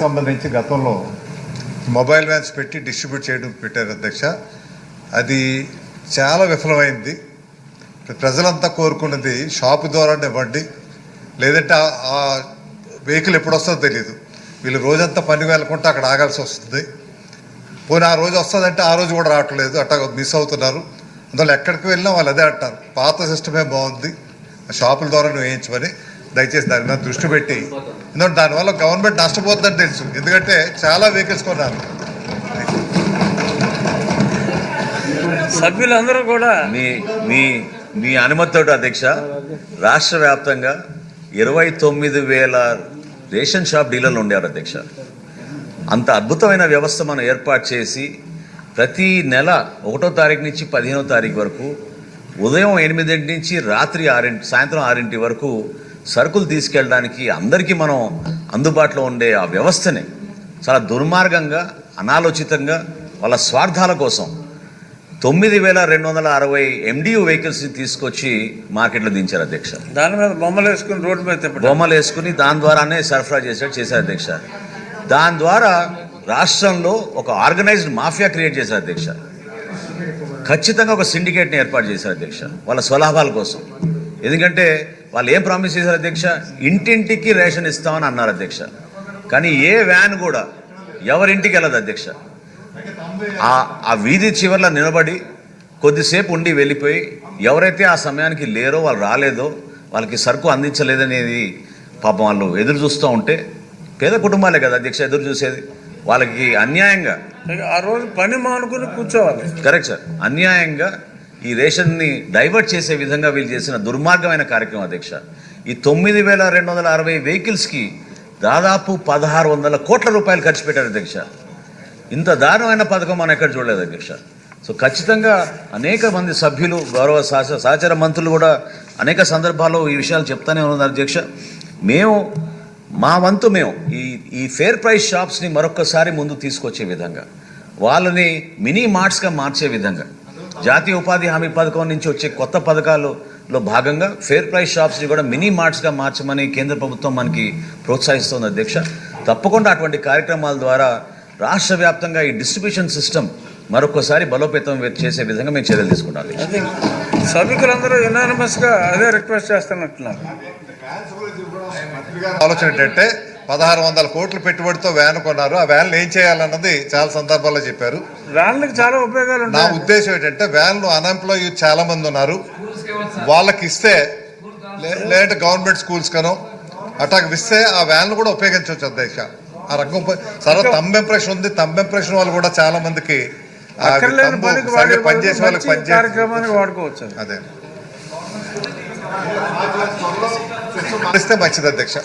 సంబంధించి గతంలో mobile vans పెట్టి డిస్ట్రిబ్యూట్ చేయడం పెట్టారు అధ్యక్ష. అది చాలా విఫలమైంది. ప్రజలంతా కోరుకున్నది షాపు ద్వారా ఇవ్వండి. లేదంటే ఆ- వెహికల్ ఎప్పుడు వస్తుందో తెలియదు వీళ్ళు రోజంతా పని వెళ్ళకుంటే అక్కడ ఆగాల్సి వస్తుంది. పోనీ ఆ రోజు వస్తుందంటే ఆ రోజు కూడా రావట్లేదు. అట్టా మిస్ అవుతున్నారు. అందువల్ల ఎక్కడికి వెళ్ళినా వాళ్ళు అదే అంటారు. పాత సిస్టమే బాగుంది. ఆ షాపుల ద్వారా నువ్వు వేయించమని. దయచేసి దాని మీద దృష్టి పెట్టి. ఎందుకంటే దానివల్ల గవర్నమెంట్ నష్టపోతుందని తెలుసు. ఎందుకంటే చాలా వెహికల్స్ కొన్నారు. సభ్యులందరూ కూడా మీ మీ మీ అనుమతితో అధ్యక్ష రాష్ట్ర వ్యాప్తంగా ఇరవై తొమ్మిది వేల రేషన్ షాప్ డీలర్లు ఉండేవారు అధ్యక్ష. అంత అద్భుతమైన వ్యవస్థ మనం ఏర్పాటు చేసి ప్రతి నెల ఒకటో తారీఖు నుంచి పదిహేనో తారీఖు వరకు ఉదయం ఎనిమిదింటి నుంచి రాత్రి ఆరింటి సాయంత్రం ఆరింటి వరకు సరుకులు తీసుకెళ్ళడానికి అందరికీ మనం అందుబాటులో ఉండే ఆ వ్యవస్థని చాలా దుర్మార్గంగా అనాలోచితంగా వాళ్ళ స్వార్థాల కోసం తొమ్మిది వేల రెండు వందల అరవై ఎండియు వెహికల్స్ని తీసుకొచ్చి మార్కెట్లో దించారు అధ్యక్ష. దాని మీద బొమ్మలు వేసుకుని రోడ్డు మీద బొమ్మలు వేసుకుని దాని ద్వారానే సరఫరా చేశాడు చేశారు అధ్యక్ష. దాని ద్వారా రాష్ట్రంలో ఒక ఆర్గనైజ్డ్ మాఫియా క్రియేట్ చేశారు అధ్యక్ష. ఖచ్చితంగా ఒక సిండికేట్ని ఏర్పాటు చేశారు అధ్యక్ష వాళ్ళ స్వలాభాల కోసం. ఎందుకంటే వాళ్ళు ఏం ప్రామిస్ చేశారు అధ్యక్ష? ఇంటింటికి రేషన్ ఇస్తామని అన్నారు అధ్యక్ష. కానీ ఏ వ్యాన్ కూడా ఎవరింటికి వెళ్ళదు అధ్యక్ష. ఆ ఆ వీధి చివర్లో నిలబడి కొద్దిసేపు ఉండి వెళ్ళిపోయి ఎవరైతే ఆ సమయానికి లేరో వాళ్ళు రాలేదో వాళ్ళకి సరుకు అందించలేదనేది పాపం వాళ్ళు ఎదురు చూస్తూ ఉంటే పేద కుటుంబాలే కదా అధ్యక్ష ఎదురు చూసేది. వాళ్ళకి అన్యాయంగా ఆ రోజు పని మానుకుని కూర్చోవాలి. Correct sir. అన్యాయంగా ఈ రేషన్ని డైవర్ట్ చేసే విధంగా వీళ్ళు చేసిన దుర్మార్గమైన కార్యక్రమం అధ్యక్ష. ఈ తొమ్మిది వేల రెండు వందల అరవై వెహికల్స్కి దాదాపు పదహారు వందల కోట్ల రూపాయలు ఖర్చు పెట్టారు అధ్యక్ష. ఇంత దారుణమైన పథకం మనం ఎక్కడ చూడలేదు అధ్యక్ష. సో ఖచ్చితంగా అనేక మంది సభ్యులు గౌరవ సహచ సహచర మంత్రులు కూడా అనేక సందర్భాల్లో ఈ విషయాలు చెప్తానే ఉన్నారు అధ్యక్ష. మేము మా వంతు మేము ఈ ఈ ఫేర్ ప్రైస్ షాప్స్ని మరొకసారి ముందు తీసుకొచ్చే విధంగా వాళ్ళని మినీ మార్ట్స్గా మార్చే విధంగా జాతీయ ఉపాధి హామీ పథకం నుంచి వచ్చే కొత్త పథకాలలో భాగంగా ఫేర్ ప్రైస్ షాప్స్ని కూడా మినీ మార్ట్స్గా మార్చమని కేంద్ర ప్రభుత్వం మనకి ప్రోత్సహిస్తోంది అధ్యక్ష. తప్పకుండా అటువంటి కార్యక్రమాల ద్వారా రాష్ట్ర వ్యాప్తంగా ఈ డిస్ట్రిబ్యూషన్ సిస్టమ్ మరొకసారి బలోపేతం చేసే విధంగా మేము చర్యలు తీసుకుంటాం. సభ్యులందరూ యునానిమస్గా అదే రిక్వెస్ట్ చేస్తున్నట్టున్నారు. ఆలోచన ఏంటంటే పదహారు వందల కోట్ల పెట్టుబడితో వ్యాన్ కొన్నారు. ఆ వ్యాన్లు ఏం చేయాలన్నది చాలా సందర్భాల్లో చెప్పారు. వ్యాన్లకు చాలా ఉపయోగాలు నా ఉద్దేశం ఏంటంటే వ్యాన్లు అన్ఎంప్లాయ్ చాలా మంది ఉన్నారు. వాళ్ళకి ఇస్తే లేదంటే గవర్నమెంట్ స్కూల్స్ కనో అటాక్ ఇస్తే ఆ వ్యాన్లు కూడా ఉపయోగించవచ్చు అధ్యక్ష ఆ రకం సరే తమ్ ఇంప్రెషన్ ఉంది. తమ్ ఇంప్రెషన్ వాళ్ళు కూడా చాలా మందికి పనిచేసే వాళ్ళకి పనిచేసి వాడుకోవచ్చు అది. అదే. ఇస్తే మంచిది అధ్యక్ష.